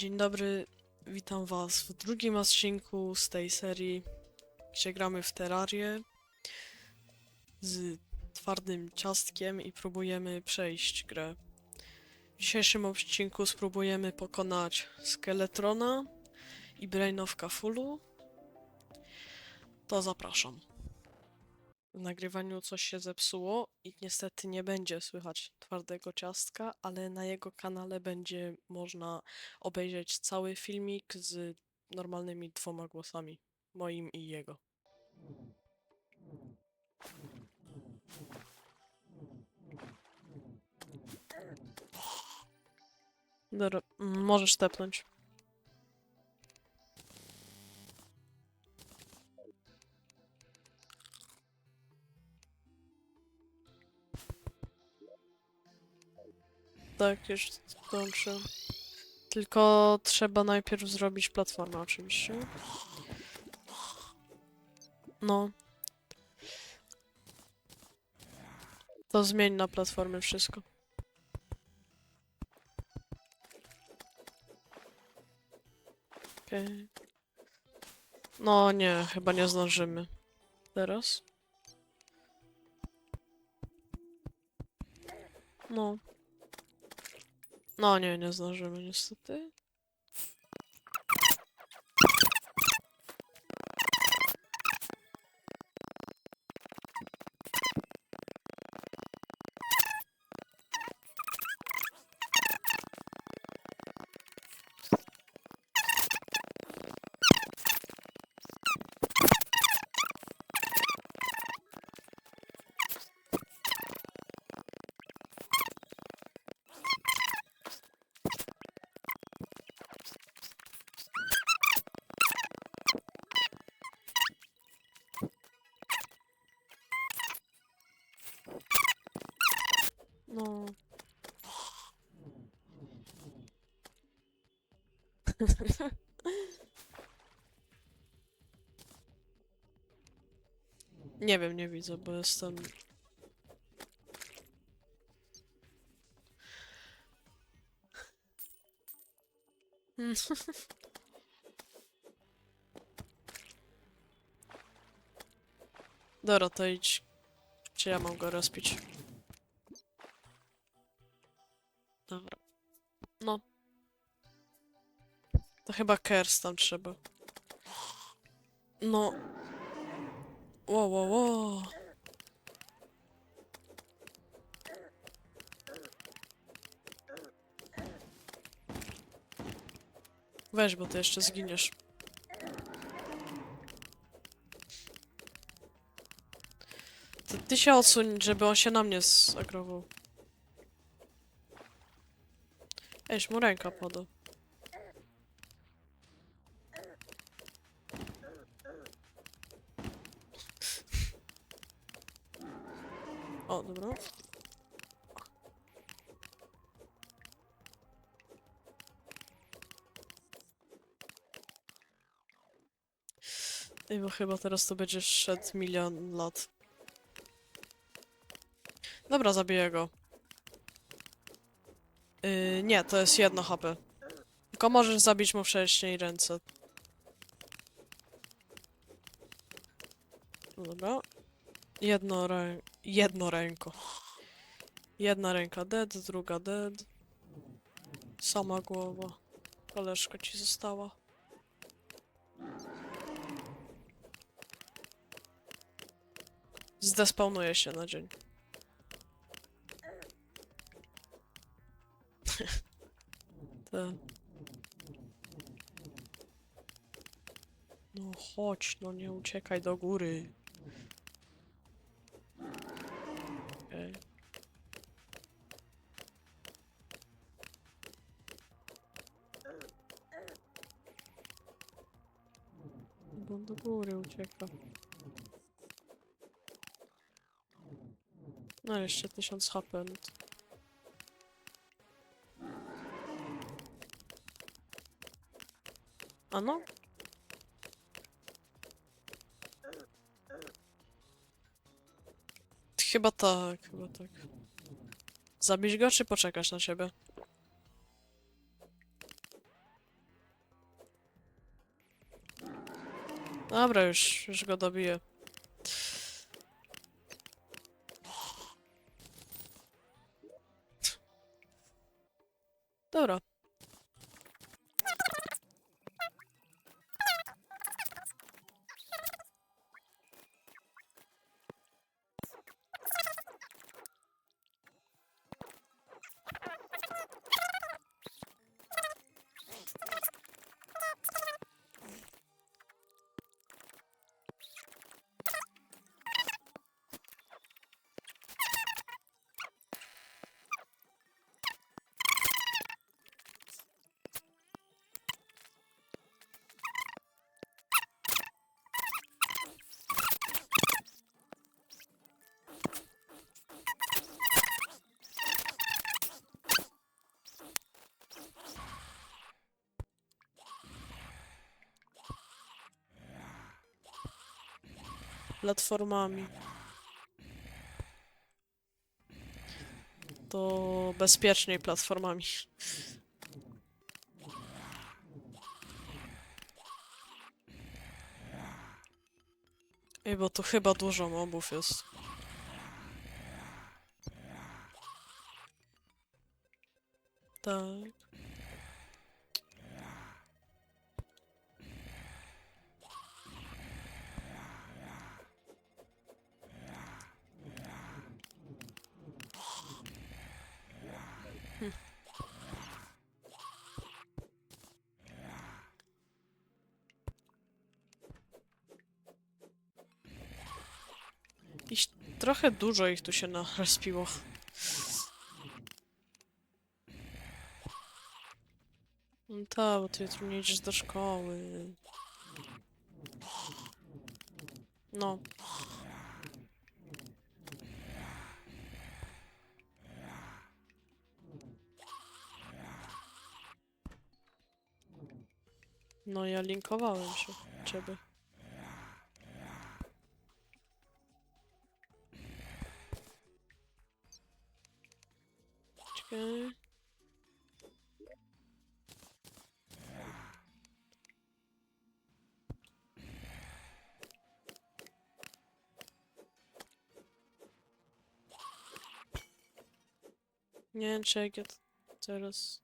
Dzień dobry, witam was w drugim odcinku z tej serii, gdzie gramy w Terrarię z twardym ciastkiem i próbujemy przejść grę. W dzisiejszym odcinku spróbujemy pokonać Skeletrona i Brain of Cthulhu. To zapraszam. W nagrywaniu coś się zepsuło i niestety nie będzie słychać twardego ciastka, ale na jego kanale będzie można obejrzeć cały filmik z normalnymi dwoma głosami, moim i jego. Dobra, możesz tepnąć. Tak, już kończę. Tylko trzeba najpierw zrobić platformę oczywiście. No. To zmień na platformę wszystko. Okej. No nie, chyba nie zdążymy. Teraz? No. No nie, nie zdążymy niestety. Nie wiem, nie widzę, bo jestem. Dobra, to idź. Czy ja mam go rozpić? To chyba kers tam trzeba. No. Wow, wow, wow. Weź, bo ty jeszcze zginiesz. Ty, ty się odsuń, żeby on się na mnie zagrował. Ejś mu ręka pada. O, dobra. Ej, bo chyba teraz to będzie szedł milion lat. Dobra, zabiję go. Yy, nie, to jest jedno HP. Tylko możesz zabić mu wcześniej ręce. Dobra. Jedno rę... Jedno ręko. Jedna ręka dead, druga dead. Sama głowa. Koleżka ci została. Zdespawnuje się na dzień. No chodź, no nie uciekaj do góry. On do góry ucieka. No jeszcze 1000 HP. No, no Chyba tak, chyba tak. Zabić go, czy poczekasz na siebie? Dobra, już, już go dobiję. Platformami. To bezpieczniej platformami. Ej, bo tu chyba dużo mobów jest. Trochę dużo ich tu się narespiło. No tak, bo ty jutro nie idziesz do szkoły. No. No ja linkowałem się ciebie. Czekaj. Nie wiem, czy teraz...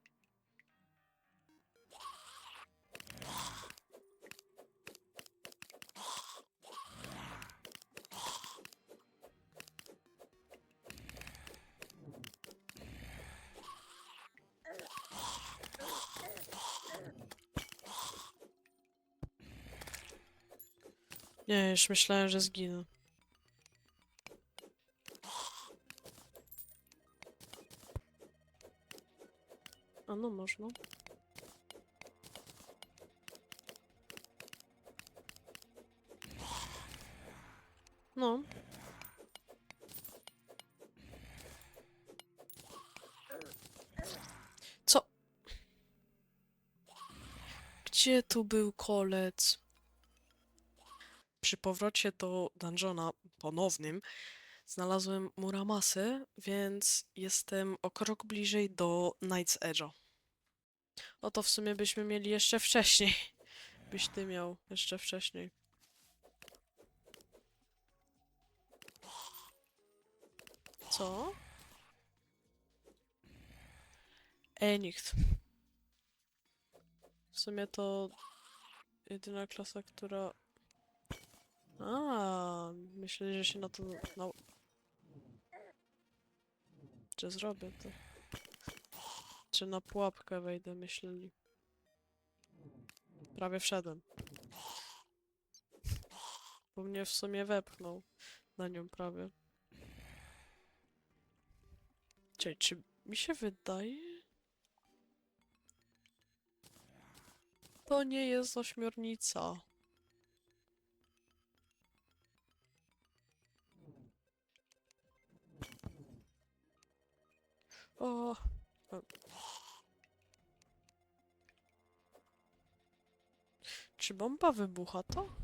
Nie, już myślałem, że zginę. A no można. No. Co? Gdzie tu był kolec? Przy powrocie do dungeona ponownym znalazłem Muramasy, więc jestem o krok bliżej do Night's Edge'a. O to w sumie byśmy mieli jeszcze wcześniej. Byś ty miał jeszcze wcześniej. Co? Enicht. W sumie to jedyna klasa, która... A, myślę, że się na to... Na... Czy zrobię to? Czy na pułapkę wejdę, myśleli. Prawie wszedłem. Bo mnie w sumie wepchnął na nią prawie. Czekaj, czy mi się wydaje? To nie jest ośmiornica. O. e. Czy bomba wybucha to?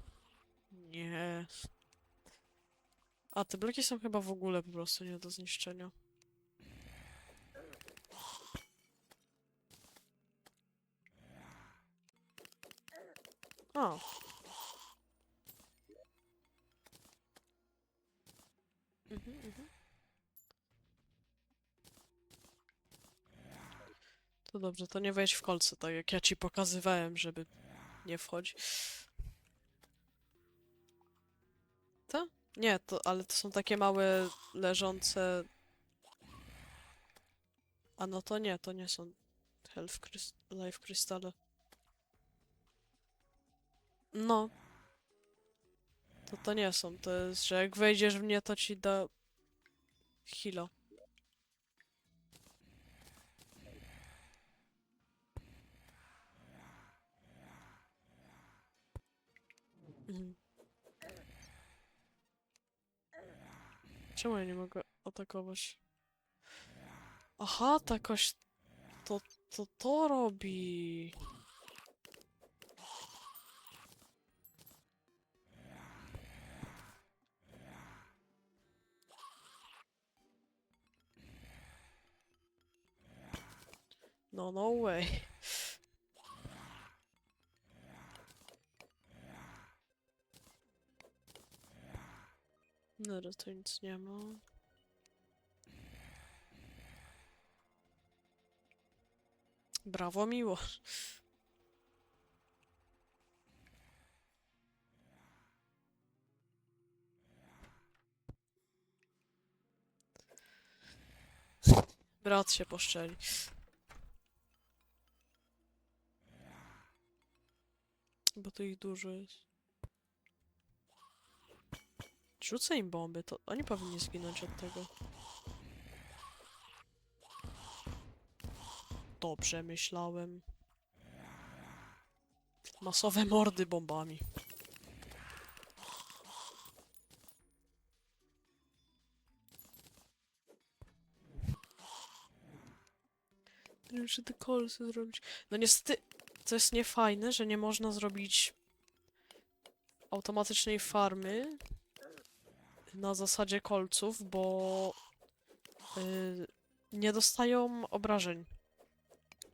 Nie. A te bloki są chyba w ogóle po prostu nie do zniszczenia. A. To dobrze, to nie wejdź w kolce, tak jak ja ci pokazywałem, żeby nie wchodzi. To? Nie, to, ale to są takie małe, leżące... A no to nie, to nie są Health Crys- Life Crystale. No. To to nie są, to jest, że jak wejdziesz w nie, to ci da... Hilo. Czemu ja nie mogę atakować? Aha, ta kość... To, to to robi. No, no way. No, to nic nie ma. Brawo, miło. Brat się poszczeli. Bo to ich dużo jest. Rzucę im bomby, to oni powinni zginąć od tego. Dobrze myślałem. Masowe mordy bombami. Czy te kolce zrobić. No niestety, to jest niefajne, że nie można zrobić automatycznej farmy na zasadzie kolców, bo y, nie dostają obrażeń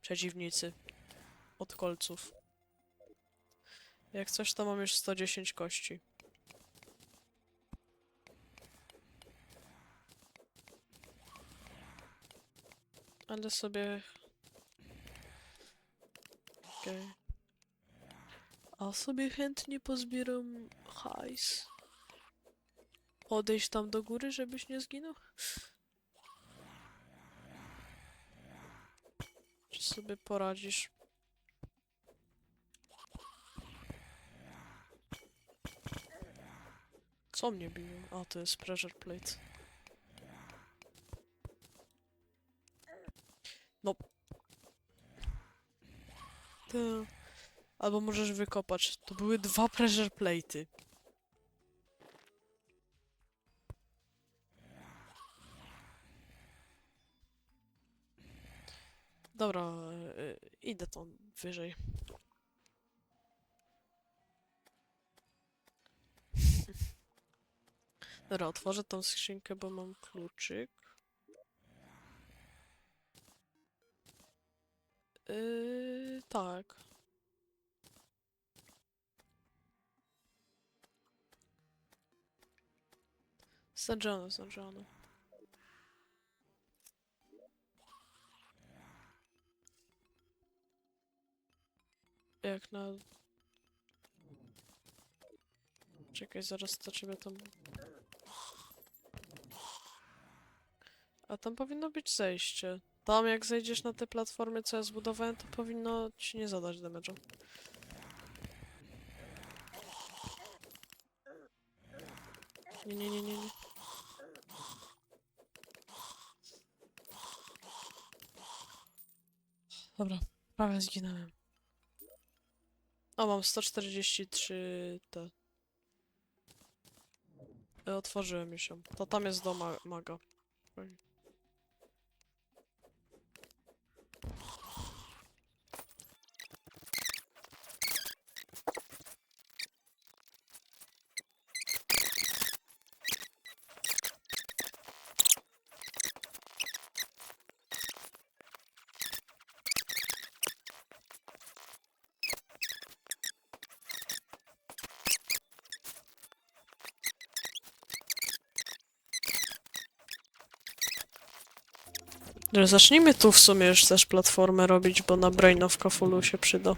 przeciwnicy od kolców. Jak coś, to mam już 110 kości. Ale sobie... Okej. A sobie chętnie pozbieram hajs. Odejść tam do góry, żebyś nie zginął? Czy sobie poradzisz? Co mnie biło? A, to jest pressure plate. No. To... Albo możesz wykopać. To były dwa pressure plate'y. Tam wyżej. Dobra, otworzę tą skrzynkę, bo mam kluczyk. Yy, tak. Sadzone, sadzone. Jak na... Czekaj, zaraz to ciebie tam... A tam powinno być zejście. Tam jak zejdziesz na te platformy, co ja zbudowałem, to powinno ci nie zadać damage'u. Nie, nie, nie, nie, nie. Dobra, prawie zginąłem. O, mam 143 te. E, Otworzyłem już ją. To tam jest do ma maga. Zacznijmy tu w sumie już też platformę robić, bo na Brain of Cthulhu się przyda.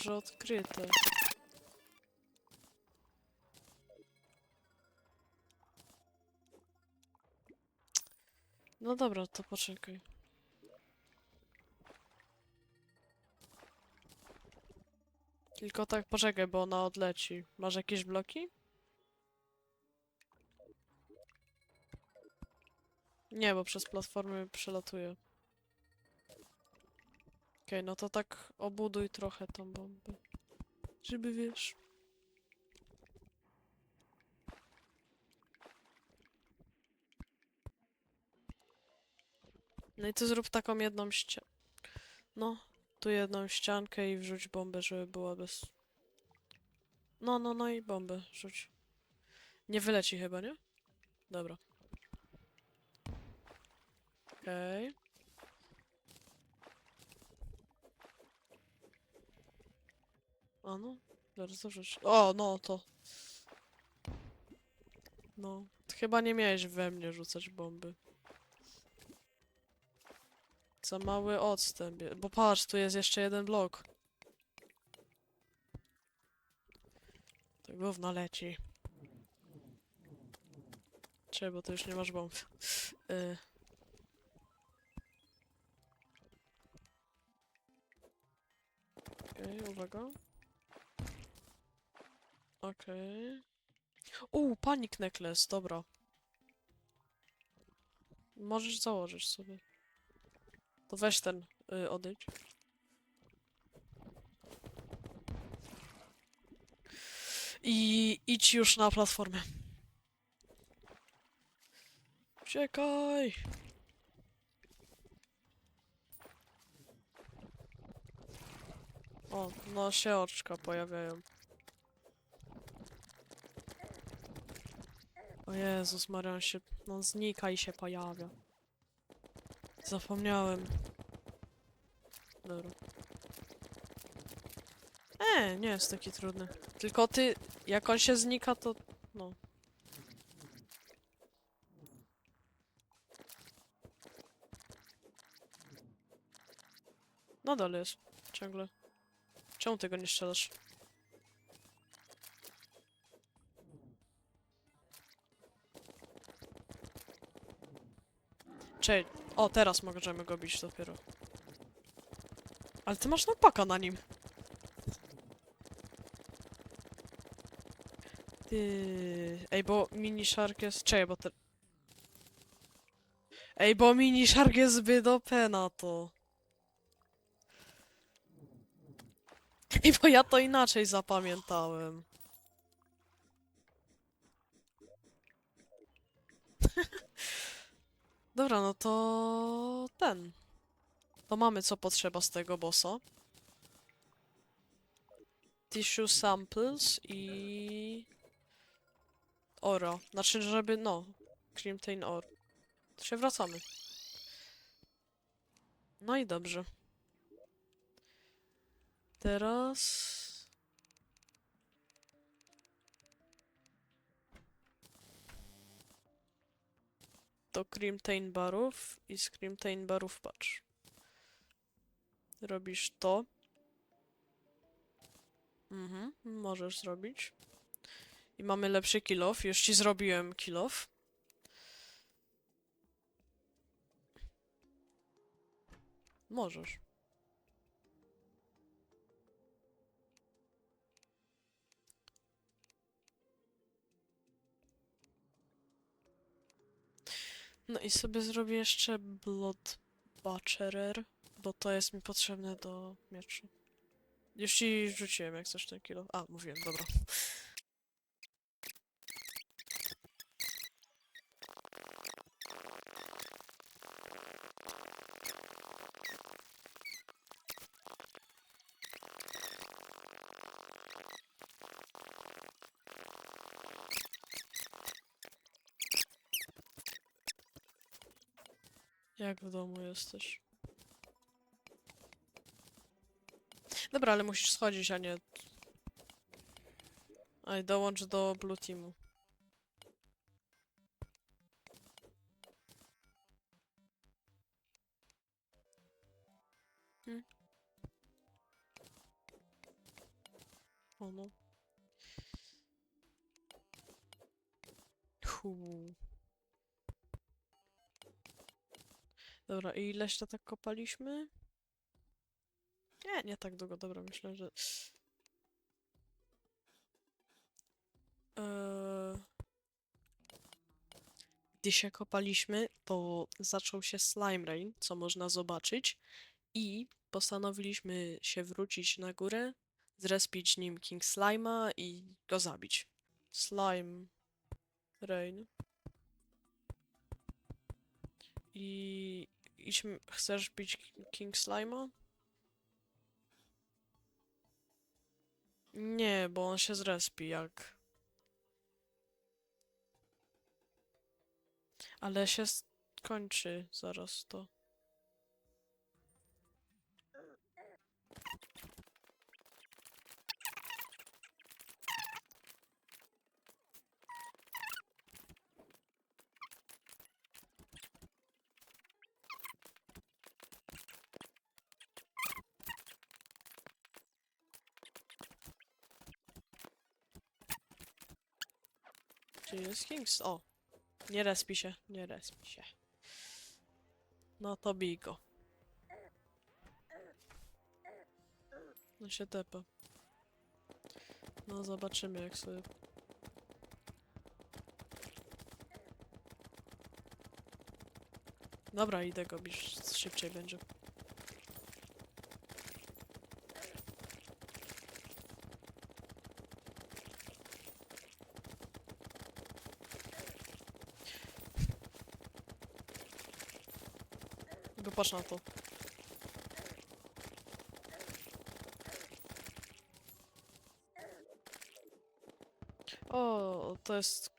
Dobrze odkryte. No dobra, to poczekaj. Tylko tak poczekaj, bo ona odleci. Masz jakieś bloki? Nie, bo przez platformy przelatuje. Okej, no to tak obuduj trochę tą bombę. Żeby wiesz. No i ty zrób taką jedną ścianę. No, tu jedną ściankę i wrzuć bombę, żeby była bez... No, no, no i bombę rzuć. Nie wyleci chyba, nie? Dobra. Okej. A no, zaraz dorzuć. O, no to. No, ty chyba nie miałeś we mnie rzucać bomby. Za mały odstęp, bo patrz, tu jest jeszcze jeden blok. To gówno leci. Czekaj, bo to już nie masz bomb. Y. Okej, uwaga. Okej. Uuu, panic necklace, dobra. Możesz założyć sobie. To weź ten, y, odejdź. I idź już na platformę. Uciekaj! O, no się oczka pojawiają. O Jezus Maria, on się... No znika i się pojawia. Zapomniałem. Dobra. E, nie jest taki trudny. Tylko ty, jak on się znika, to... No. Nadal jest. Ciągle. Czemu tego nie strzelasz? Czej, o teraz możemy go bić dopiero. Ale ty masz napaka na nim. Ty... Ej, bo mini shark jest... Czekaj, bo te... Ej, bo mini shark jest zbyt OP na to. Ej, bo ja to inaczej zapamiętałem. Dobra, no to ten. To mamy co potrzeba z tego bossa. Tissue samples i... Oro. Znaczy, żeby, no, Crimtain Ore. To się wracamy. No i dobrze. Teraz... Do Crimtain Barów i z Crimtain Barów patrz. Robisz to. Mhm, możesz zrobić. I mamy lepszy kill off. Już ci zrobiłem kill off. Możesz. No i sobie zrobię jeszcze Blood Butcherer, bo to jest mi potrzebne do mieczu. Już ci rzuciłem jak coś ten kilo. A, mówiłem, dobra. W domu jesteś? Dobra, ale musisz schodzić, a nie... Aj, dołącz do Blue Teamu. Hmm. O no. Huu. Dobra, i ileś to tak kopaliśmy? Nie, nie tak długo, dobra, myślę, że... Eee... Gdy się kopaliśmy, to zaczął się Slime Rain, co można zobaczyć i postanowiliśmy się wrócić na górę, zrespić nim King Slime'a i go zabić. Slime Rain. I idźmy, chcesz bić King Slime'a? Nie, bo on się zrespi jak... Ale się skończy zaraz to. Jest Kings? O! Nie respi się, nie respi się. No to bij go. No się tepa. No zobaczymy jak sobie... Dobra, idę go bić, szybciej będzie. Patrz to. O, to jest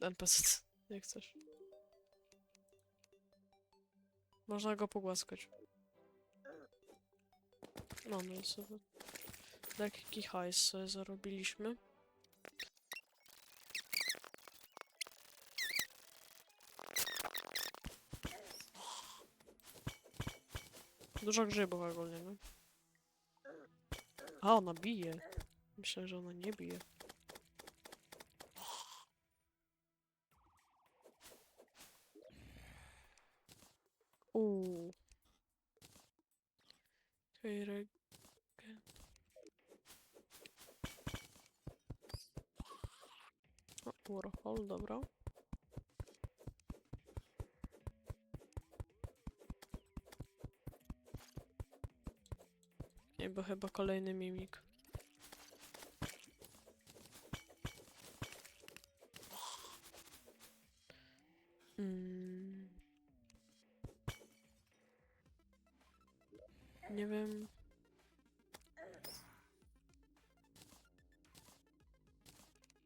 NPC. Nie chcesz. Można go pogłaskać. I sobie. Lekki hajs sobie zarobiliśmy. Dużo grzybów ogólnie, no. A, ona bije. Myślę, że ona nie bije. Uuu. O, Warhol, dobra. Nie, bo chyba kolejny mimik. Mm. Nie wiem.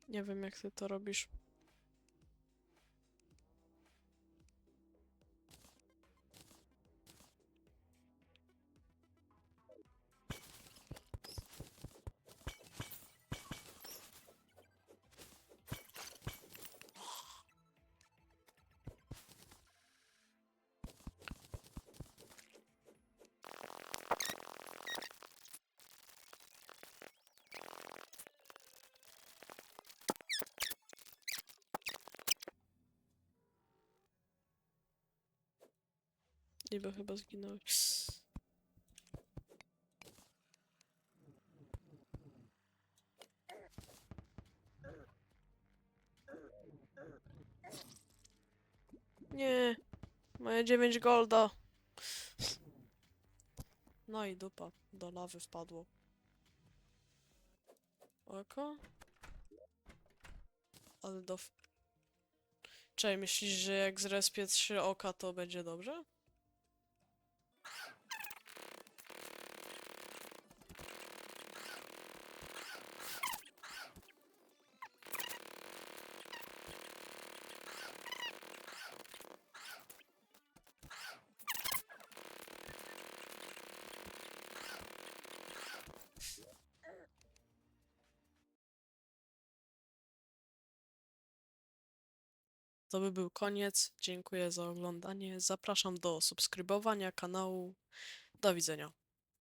Nie wiem, jak ty to robisz. Chyba zginąłeś. Nie. Moje 9 golda. No i dupa. Do lawy wpadło. Oko? Ale do... Czej, myślisz, że jak zrespię trzy oka, to będzie dobrze? To by był koniec. Dziękuję za oglądanie. Zapraszam do subskrybowania kanału. Do widzenia.